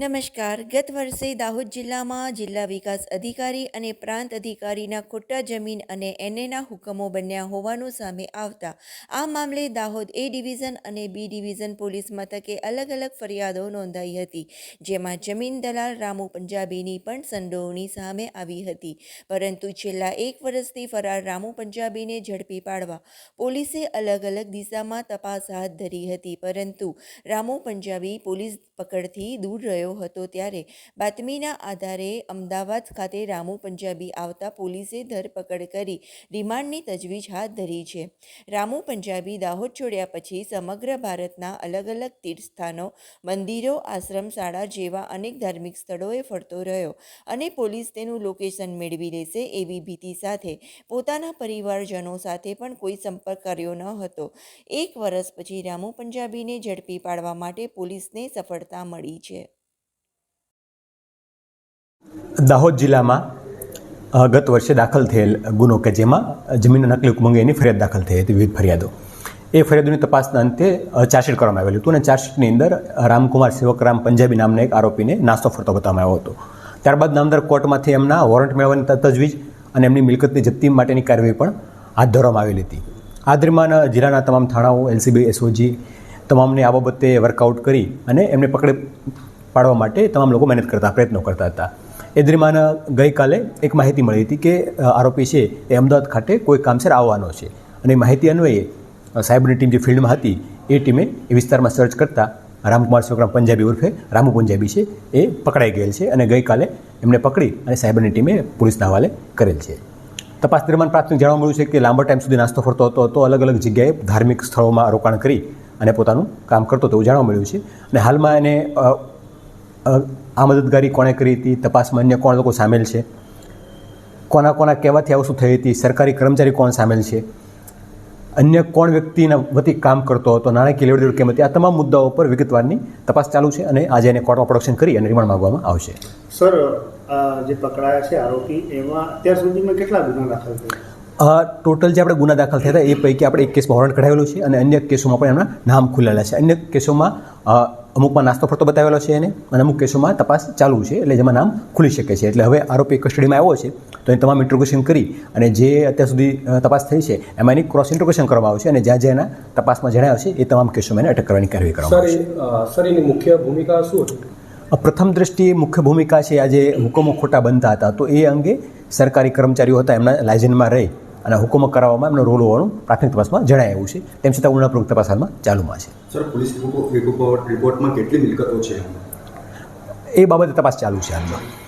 નમસ્કાર. ગત વર્ષે દાહોદ જિલ્લામાં જિલ્લા વિકાસ અધિકારી અને પ્રાંત અધિકારીના ખોટા જમીન અને એનએના હુકમો બન્યા હોવાનું સામે આવતા આ મામલે દાહોદ એ ડિવિઝન અને બી ડિવિઝન પોલીસ મથકે અલગ અલગ ફરિયાદો નોંધાઈ હતી, જેમાં જમીન દલાલ રામુ પંજાબીની પણ સંડોવણી સામે આવી હતી. પરંતુ છેલ્લા એક વર્ષથી ફરાર રામુ પંજાબીને ઝડપી પાડવા પોલીસે અલગ અલગ દિશામાં તપાસ હાથ ધરી હતી, પરંતુ રામુ પંજાબી પોલીસ પકડથી દૂર રહ્યો હતો ત્યારે બાતમીના આધારે અમદાવાદ ખાતે રામુ પંજાબી આવતા પોલીસે ધરપકડ કરી રિમાન્ડની તજવીજ હાથ ધરી છે. રામુ પંજાબી દાહોદ છોડ્યા પછી સમગ્ર ભારતના અલગ અલગ તીર્થસ્થાનો, મંદિરો આશ્રમ શાળા જેવા અનેક ધાર્મિક સ્થળોએ ફરતો રહ્યો અને પોલીસ તેનું લોકેશન મેળવી લેશે એવી ભીતિ સાથે પોતાના પરિવારજનો સાથે પણ કોઈ સંપર્ક કર્યો ન હતો. એક વર્ષ પછી રામુ પંજાબીને ઝડપી પાડવા માટે પોલીસને સફળતા મળી છે. દાહોદ જિલ્લામાં ગત વર્ષે દાખલ થયેલ ગુનો કે જેમાં જમીનના નકલી હુકમ અંગેની ફરિયાદ દાખલ થઈ હતી, વિવિધ ફરિયાદો. એ ફરિયાદોની તપાસના અંતે ચાર્જશીટ કરવામાં આવેલું હતું અને ચાર્જશીટની અંદર રામકુમાર સેવકરામ પંજાબી નામના એક આરોપીને નાસ્તો ફરતો બતાવવામાં આવ્યો હતો. ત્યારબાદ નામદાર કોર્ટમાંથી એમના વોરંટ મેળવવાની તજવીજ અને એમની મિલકતની જપ્તી માટેની કાર્યવાહી પણ હાથ ધરવામાં આવેલી હતી. આ દરમિયાન જિલ્લાના તમામ થાણાઓ, એલસીબી, એસઓજી તમામને આ બાબતે વર્કઆઉટ કરી અને એમને પકડે પાડવા માટે તમામ લોકો મહેનત કરતા, પ્રયત્નો કરતા હતા. એ દરમિયાન ગઈકાલે એક માહિતી મળી હતી કે આરોપી છે એ અમદાવાદ ખાતે કોઈ કામસર આવવાનો છે. અને માહિતી અન્વયે સાહેબની ટીમ જે ફિલ્ડમાં હતી, એ ટીમે એ વિસ્તારમાં સર્ચ કરતા રામકુમાર શિવરામ પંજાબી ઉર્ફે રામુ પંજાબી છે, એ પકડાઈ ગયેલ છે અને ગઈકાલે એમને પકડી અને સાયબરની ટીમે પોલીસના હવાલે કરેલ છે. તપાસ દરમિયાન પ્રાથમિક જાણવા મળ્યું છે કે લાંબા ટાઈમ સુધી નાસ્તો ફરતો હતો તો અલગ અલગ જગ્યાએ ધાર્મિક સ્થળોમાં રોકાણ કરી અને પોતાનું કામ કરતો હતો એવું જાણવા મળ્યું છે. અને હાલમાં એને આ મદદગારી કોણે કરી હતી? તપાસમાં અન્ય કોણ લોકો સામેલ છે? કોના કોના કહેવાથી આવું શું થઈ હતી? સરકારી કર્મચારી કોણ સામેલ છે? અન્ય કોણ વ્યક્તિના વતી કામ કરતો હતો? નાણાકીય લેવડ દેવડ કેમ હતી? આ તમામ મુદ્દાઓ પર વિગતવારની તપાસ ચાલુ છે અને આજે એને કોર્ટમાં પ્રોડક્શન કરી અને રિમાન્ડ માંગવામાં આવશે. સર જે પકડાયા છે આરોપી, એમાં અત્યાર સુધીમાં કેટલા ગુના દાખલ થયા? અ, ટોટલ જે આપણે ગુના દાખલ થયા હતા એ પૈકી આપણે એક કેસમાં વોરંટ કઢાવેલું છે અને અન્ય કેસોમાં પણ એમના નામ ખુલેલા છે. અન્ય કેસોમાં અમુકમાં નાસ્તો ફરતો બતાવેલો છે એને અને અમુક કેસોમાં તપાસ ચાલુ છે એટલે જેમાં નામ ખુલી શકે છે. એટલે હવે આરોપી કસ્ટડીમાં આવ્યો છે તો એ તમામ ઇન્ટ્રોગેશન કરી અને જે અત્યાર સુધી તપાસ થઈ છે એમાં એની ક્રોસ ઇન્ટ્રોગેશન કરવામાં આવશે અને જ્યાં જ્યાં એના તપાસમાં જણાવ્યો છે એ તમામ કેસોમાં એને અટક કરવાની કાર્યવાહી કરવામાં આવશે. સર એની મુખ્ય ભૂમિકા શું હતી? પ્રથમ દ્રષ્ટિએ મુખ્ય ભૂમિકા છે આજે હુકમો ખોટા બનતા હતા તો એ અંગે સરકારી કર્મચારીઓ હતા એમના લાયઝનમાં રહી. અને હુકમો કરાવવામાં એમનો રોલ હોવાનું પ્રાથમિક તપાસમાં જણાયું છે. તેમ છતાં ઉનાપૂર્વક તપાસ હાલમાં ચાલુમાં છે. સર પોલીસ રિપોર્ટમાં કેટલી મિલકતો છે? એ બાબતે તપાસ ચાલુ છે હાલમાં.